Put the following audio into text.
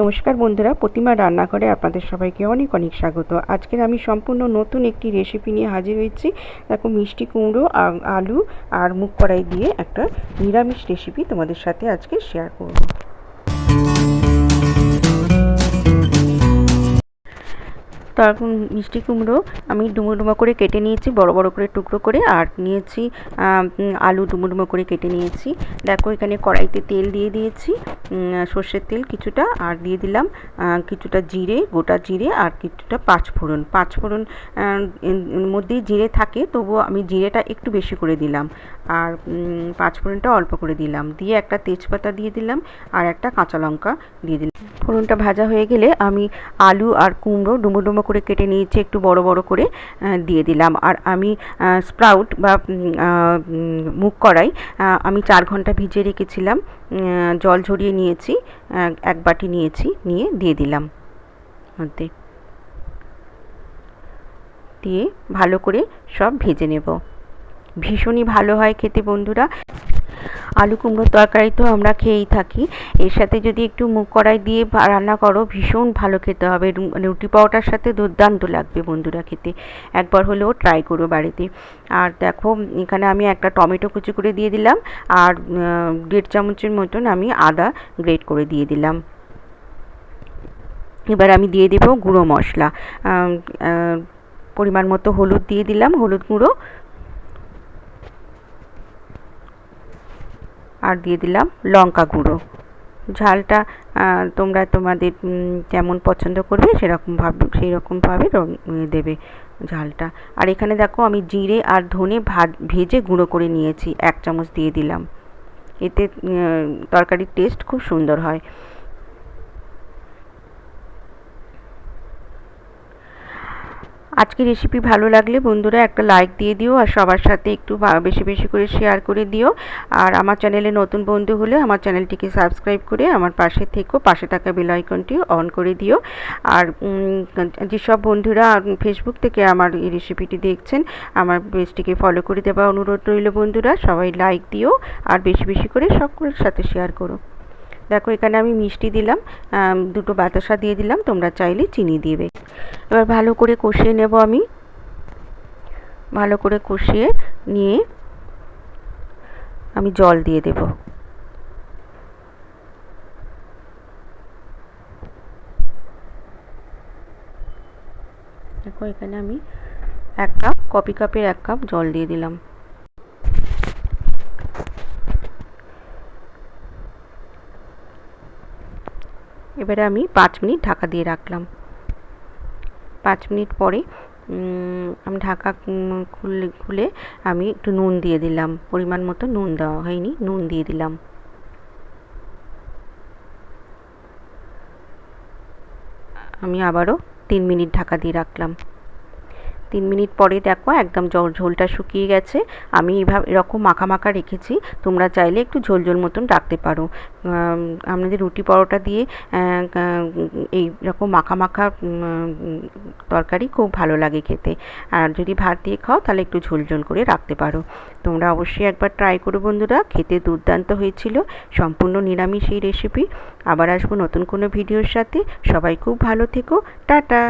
নমস্কার বন্ধুরা, প্রতিমা রান্নাঘরে আপনাদের সবাইকে অনেক অনেক স্বাগত। আজকের আমি সম্পূর্ণ নতুন একটি রেসিপি নিয়ে হাজির হয়েছি। দেখো মিষ্টি কুমড়ো আলু আর মুগ কড়াই দিয়ে একটা নিরামিষ রেসিপি তোমাদের সাথে আজকে শেয়ার করব। তো এখন মিষ্টি কুমড়ো আমি ডুমো ডুমো করে কেটে নিয়েছি, বড় বড় করে টুকরো করে, আর নিয়েছি আলু ডুমো ডুমো করে কেটে নিয়েছি। দেখো, এখানে কড়াইতে তেল দিয়ে দিয়েছি সর্ষের তেল কিছুটা, আর দিয়ে দিলাম কিছুটা জিরে, গোটা জিরে, আর কিছুটা পাঁচফোড়ন পাঁচফোড়ন মধ্যেই জিরে থাকে তবুও আমি জিরেটা একটু বেশি করে দিলাম, আর পাঁচফোড়নটা অল্প করে দিলাম। দিয়ে একটা তেজপাতা দিয়ে দিলাম, আর একটা কাঁচা লঙ্কা দিয়ে দিলাম। ফোড়নটা ভাজা হয়ে গেলে আমি আলু আর কুমড়ো ডুমো ডুমো করে কেটে নিয়েছি, একটু বড় বড় করে দিয়ে দিলাম। আর আমি স্প্রাউট বা মুগ কড়াই আমি চার ঘণ্টা ভিজিয়ে রেখেছিলাম জল ঝরিয়ে নিয়েছি এক বাটি নিয়েছি, নিয়ে দিয়ে দিলাম। মধ্যে দিয়ে ভালো করে সব ভেজে নেব। ভীষণই ভালো হয় খেতে বন্ধুরা। আলু কুমড়োর তরকারি তো আমরা খেয়েই থাকি। এর সাথে যদি একটু মুগ কড়াই দিয়ে রান্না করো, ভীষণ ভালো খেতে হবে। রুটি পাওয়াটার সাথে দুর্দান্ত লাগবে বন্ধুরা খেতে। একবার হলেও ট্রাই করো বাড়িতে। আর দেখো, এখানে আমি একটা টমেটো কুচি করে দিয়ে দিলাম। আর দেড় চামচের মতন আমি আদা গ্রেট করে দিয়ে দিলাম। এবার আমি দিয়ে দেবো গুঁড়ো মশলা। পরিমাণ মতো হলুদ দিয়ে দিলাম, হলুদ গুঁড়ো। আর দিয়ে দিলাম লঙ্কা গুঁড়ো। ঝালটা তোমরা তোমাদের যেমন পছন্দ করবে সেরকমভাবে সেই রকমভাবে দেবে ঝালটা। আর এখানে দেখো আমি জিরে আর ধনে ভাত ভেজে গুঁড়ো করে নিয়েছি, এক চামচ দিয়ে দিলাম। এতে তরকারির টেস্ট খুব সুন্দর হয়। আজকে রেসিপি ভালো লাগলে বন্ধুরা একটা লাইক দিয়ে দিও আর সবার সাথে একটু বেশি বেশি করে শেয়ার করে দিও। আর আমার চ্যানেলে নতুন বন্ধু হলে আমার চ্যানেলটিকে সাবস্ক্রাইব করে আমার পাশে থেকো, পাশে থাকা বেল আইকনটি অন করে দিও। আর যেসব বন্ধুরা ফেসবুক থেকে আমার এই রেসিপিটি দেখছেন, আমার পেজটিকে ফলো করে দেওয়া অনুরোধ রইল বন্ধুরা, সবাই লাইক দিও আর বেশি বেশি করে সকলের সাথে শেয়ার করো। দেখো, এখানে আমি মিষ্টি দিলাম দুটো বাতাসা দিয়ে দিলাম, তোমরা চাইলে চিনি দিবে। এবার ভালো করে কষিয়ে নেব আমি। ভালো করে কষিয়ে নিয়ে আমি জল দিয়ে দেব। দেখো, এখানে আমি এক কাপ কপি কাপের এক কাপ জল দিয়ে দিলাম। এবারে আমি পাঁচ মিনিট ঢাকা দিয়ে রাখলাম। পাঁচ মিনিট পরে আমি ঢাকা খুলে খুলে আমি একটু নুন দিয়ে দিলাম। পরিমাণ মতো নুন দেওয়া হয়নি, নুন দিয়ে দিলাম। আমি আবারও তিন মিনিট ঢাকা দিয়ে রাখলাম। তিন মিনিট পরে দেখো একদম ঝোলটা শুকিয়ে গেছে। আমি এভাবে এরকম মাখা মাখা রেখেছি। তোমরা চাইলে একটু ঝোল ঝোল মতন রাখতে পারো। আম, আমাদের রুটি পরোটা দিয়ে এই রকম মাখা মাখা তরকারি খুব ভালো লাগে খেতে। আর যদি ভাত দিয়ে খাও তাহলে একটু ঝোল ঝোল করে রাখতে পারো। তোমরা অবশ্যই একবার ট্রাই করো বন্ধুরা। খেতে দুর্দান্ত হয়েছিল। সম্পূর্ণ নিরামিষ এই রেসিপি আবার আসব নতুন কোনো ভিডিওর সাথে। সবাই খুব ভালো থেকো। টাটা!